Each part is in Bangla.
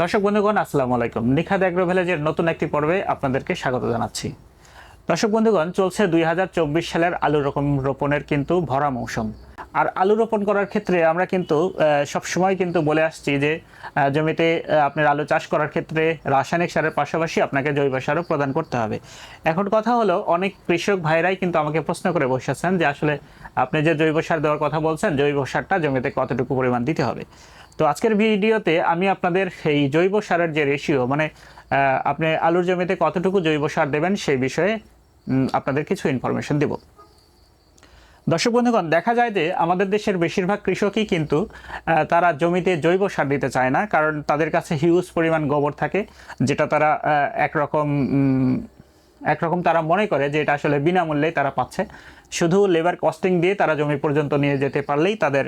দর্শক বন্ধুগণ, আসসালামু আলাইকুম। নিখাদ অ্যাগ্রো ভিলেজের নতুন একটি পর্বে আপনাদেরকে স্বাগত জানাচ্ছি। দর্শক বন্ধুগণ, চলছে দুই হাজার চব্বিশ সালের আলু রকম রোপণের কিন্তু ভরা মৌসুম। আর আলু রোপণ করার ক্ষেত্রে আমরা কিন্তু সব সময় কিন্তু বলে আসছি যে জমিতে আপনার আলু চাষ করার ক্ষেত্রে রাসায়নিক সারের পাশাপাশি আপনাকে জৈব সারও প্রদান করতে হবে। এখন কথা হলো, অনেক কৃষক ভাইরাই কিন্তু আমাকে প্রশ্ন করে বসেছেন যে, আসলে আপনি যে জৈব সার দেওয়ার কথা বলছেন, জৈব সারটা জমিতে কতটুকু পরিমাণ দিতে হবে? তো আজকের ভিডিওতে আমি আপনাদের সেই জৈব সারের যে রেশিও মানে আপনি আলুর জমিতে কতটুকু জৈব সার দেবেন সেই বিষয়ে আপনাদের কিছু ইনফরমেশন দেব। দর্শক বন্ধুগণ, দেখা যায় যে আমাদের দেশের বেশিরভাগ কৃষকই কিন্তু তারা জমিতে জৈব সার দিতে চায় না, কারণ তাদের কাছে হিউজ পরিমাণ গোবর থাকে, যেটা তারা একরকম একরকম তারা মনে করে যে এটা আসলে বিনামূল্যেই তারা পাচ্ছে। শুধু লেবার কস্টিং দিয়ে তারা জমি পর্যন্ত নিয়ে যেতে পারলেই তাদের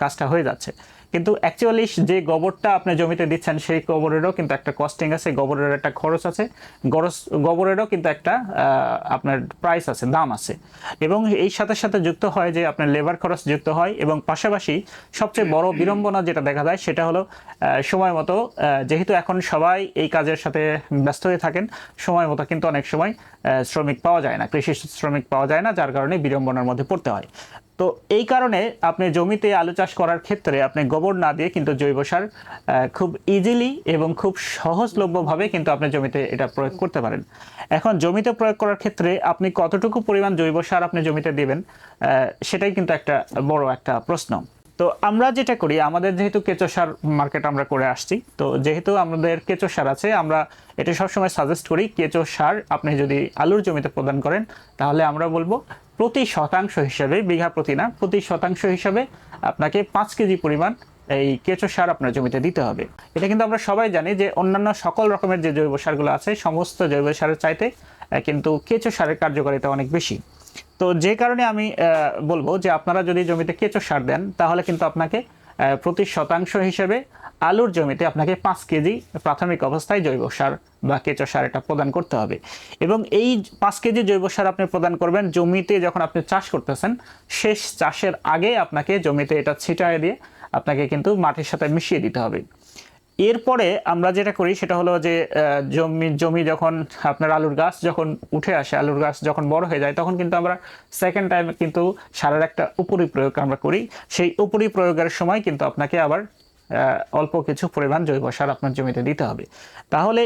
কাজটা হয়ে যাচ্ছে। কিন্তু অ্যাকচুয়ালি যে গোবরটা আপনি জমিতে দিচ্ছেন সেই গোবরেরও কিন্তু একটা কস্টিং আছে গোবরের একটা খরচ আছে গরস গোবরেরও কিন্তু একটা আপনার প্রাইস আছে দাম আছে। এবং এই সাথে সাথে যুক্ত হয় যে আপনার লেবার খরচ যুক্ত হয় এবং পাশাপাশি সবচেয়ে বড় বিড়ম্বনা যেটা দেখা যায় সেটা হলো সময় মতো যেহেতু এখন সবাই এই কাজের সাথে ব্যস্ত হয়ে থাকেন সময় মতো কিন্তু অনেক সময় শ্রমিক পাওয়া যায় না কৃষি শ্রমিক পাওয়া যায় না যার কারণে বিড়ম্বনার মধ্যে পড়তে হয়। তো এই কারণে আপনি জমিতে আলু চাষ করার ক্ষেত্রে আপনি গোবর না দিয়ে কিন্তু জৈব সার খুব ইজিলি এবং খুব সহজলভ্যভাবে কিন্তু আপনি জমিতে এটা প্রয়োগ করতে পারেন। এখন জমিতে প্রয়োগ করার ক্ষেত্রে আপনি কতটুকু পরিমাণ জৈব সার আপনি জমিতে দেবেন সেটাই কিন্তু একটা বড় একটা প্রশ্ন। তো আমরা যেটা করি, আমাদের যেহেতু কেঁচো সার মার্কেট আমরা করে আসছি, তো যেহেতু আমাদের কেঁচো সার আছে, আমরা এটা সবসময় সাজেস্ট করি, কেঁচো সার আপনি যদি আলুর জমিতে প্রদান করেন, তাহলে আমরা বলব প্রতি শতাংশ হিসাবে, বিঘা প্রতি না, প্রতি শতাংশ হিসাবে আপনাকে পাঁচ কেজি পরিমাণ এই কেঁচো সার আপনার জমিতে দিতে হবে। এটা কিন্তু আমরা সবাই জানি যে অন্যান্য সকল রকমের যে জৈব সারগুলো আছে, সমস্ত জৈব সারের চাইতে কিন্তু কেঁচো সারের কার্যকারিতা অনেক বেশি। তো যে কারণে আমি বলব যে আপনারা যদি জমিতে কেঁচো সার দেন, তাহলে কিন্তু আপনাকে প্রতি শতাংশ হিসেবে আলুর জমিতে আপনাকে পাঁচ কেজি প্রাথমিক অবস্থায় জৈব সার বা কেঁচো সার এটা প্রদান করতে হবে। এবং এই পাঁচ কেজি জৈব সার আপনি প্রদান করবেন জমিতে যখন আপনি চাষ করতেছেন, শেষ চাষের আগে আপনাকে জমিতে এটা ছিটায় দিয়ে আপনাকে কিন্তু মাটির সাথে মিশিয়ে দিতে হবে। এরপরে আমরা যেটা করি সেটা হলো যে জমি জমি যখন আপনার আলুর গাছ যখন উঠে আসে, আলুর গাছ যখন বড় হয়ে যায়, তখন কিন্তু আমরা সেকেন্ড টাইম কিন্তু সারের একটা উপরি প্রয়োগ আমরা করি। সেই উপরি প্রয়োগের সময় কিন্তু আপনাকে আবার অল্প কিছু পরিমাণ জৈব সার আপনার জমিতে দিতে হবে। তাহলে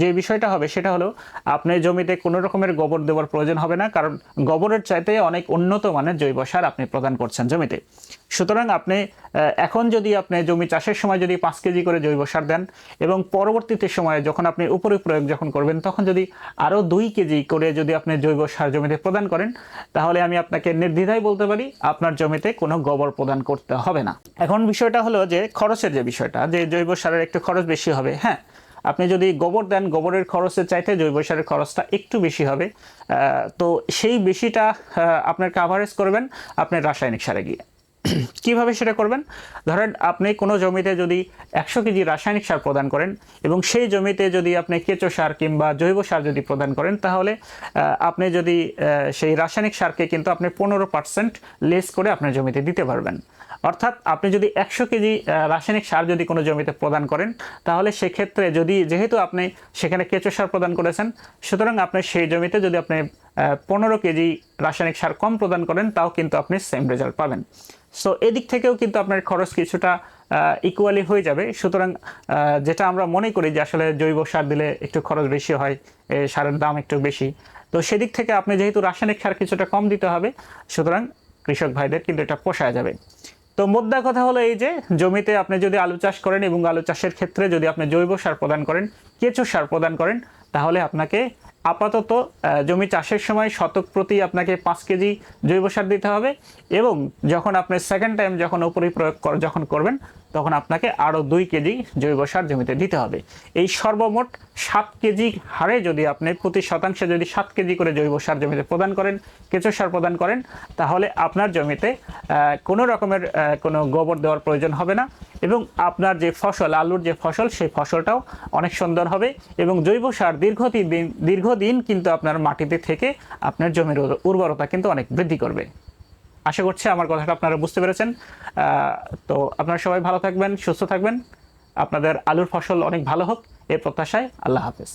যে বিষয়টা হবে সেটা হলো, আপনি জমিতে কোনো রকমের গোবর দেওয়ার প্রয়োজন হবে না, কারণ গোবরের চাইতে অনেক উন্নত মানের জৈব সার আপনি প্রদান করছেন জমিতে। সুতরাং আপনি এখন যদি আপনি জমি চাষের সময় যদি পাঁচ কেজি করে জৈব সার দেন এবং পরবর্তীতে সময়ে যখন আপনি উপরে প্রয়োগ যখন করবেন, তখন যদি আরও দুই কেজি করে যদি আপনি জৈব সার জমিতে প্রদান করেন, তাহলে আমি আপনাকে নির্দ্বিধায় বলতে পারি, আপনার জমিতে কোনো গোবর প্রদান করতে হবে না। এখন বিষয়টা হলো যে খরচের যে বিষয়টা, যে জৈব সারের একটু খরচ বেশি হবে হ্যাঁ আপনি যদি গোবর দেন, গোবরের খরচের চাইতে জৈব সারের খরচটা একটু বেশি হবে। তো সেই বেশিটা আপনার কাভারেজ করবেন আপনার রাসায়নিক সারে গিয়ে। কীভাবে সেটা করবেন? ধরেন আপনি কোনো জমিতে যদি একশো কেজি রাসায়নিক সার প্রদান করেন এবং সেই জমিতে যদি আপনি কেঁচো সার কিংবা জৈব সার যদি প্রদান করেন, তাহলে আপনি যদি সেই রাসায়নিক সারকে কিন্তু আপনি পনেরো পার্সেন্ট লেস করে আপনার জমিতে দিতে পারবেন। অর্থাৎ আপনি যদি একশো কেজি রাসায়নিক সার যদি কোনো জমিতে প্রদান করেন, তাহলে সেক্ষেত্রে যদি, যেহেতু আপনি সেখানে কেঁচো সার প্রদান করেছেন, সুতরাং আপনি সেই জমিতে যদি আপনি পনেরো কেজি রাসায়নিক সার কম প্রদান করেন, তাও কিন্তু আপনি সেম রেজাল্ট পাবেন। সো এদিক থেকেও কিন্তু আপনার খরচ কিছুটা ইকুয়ালি হয়ে যাবে। সুতরাং যেটা আমরা মনে করি যে আসলে জৈব সার দিলে একটু খরচ বেশি হয় সারের দাম একটু বেশি। তো সেদিক থেকে আপনি যেহেতু রাসায়নিক সার কিছুটা কম দিতে হবে, সুতরাং কৃষক ভাইদের কিন্তু এটা পোষায় যাবে। তো মোদ্দা কথা হলো এই যে, জমিতে আপনি যদি আলু চাষ করেন এবং আলু চাষের ক্ষেত্রে যদি আপনি জৈব সার প্রদান করেন, কেঁচো সার প্রদান করেন, তাহলে আপনাকে আপাতত জমি চাষের সময় শতক প্রতি আপনাকে পাঁচ কেজি জৈব সার দিতে হবে এবং যখন আপনি সেকেন্ড টাইম যখন উপরি প্রয়োগ যখন করবেন তখন আপনাকে আরও দুই কেজি জৈব সার জমিতে দিতে হবে। এই সর্বমোট সাত কেজি হারে যদি আপনি প্রতি শতাংশে যদি সাত কেজি করে জৈব সার জমিতে প্রদান করেন, কেঁচো সার প্রদান করেন, তাহলে আপনার জমিতে কোনো রকমের কোনো গোবর দেওয়ার প্রয়োজন হবে না এবং আপনার যে ফসল, আলুর যে ফসল, সেই ফসলটাও অনেক সুন্দর হবে এবং জৈব সার দীর্ঘদিন দীর্ঘদিন কিন্তু আপনার মাটিতে থেকে আপনার জমির উর্বরতা কিন্তু অনেক বৃদ্ধি করবে। আশা করছি আমার কথাটা আপনারা বুঝতে পেরেছেন। তো আপনারা সবাই ভালো থাকবেন, সুস্থ থাকবেন। আপনাদের আলুর ফসল অনেক ভালো হোক, এ প্রত্যাশায় আল্লাহ হাফেজ।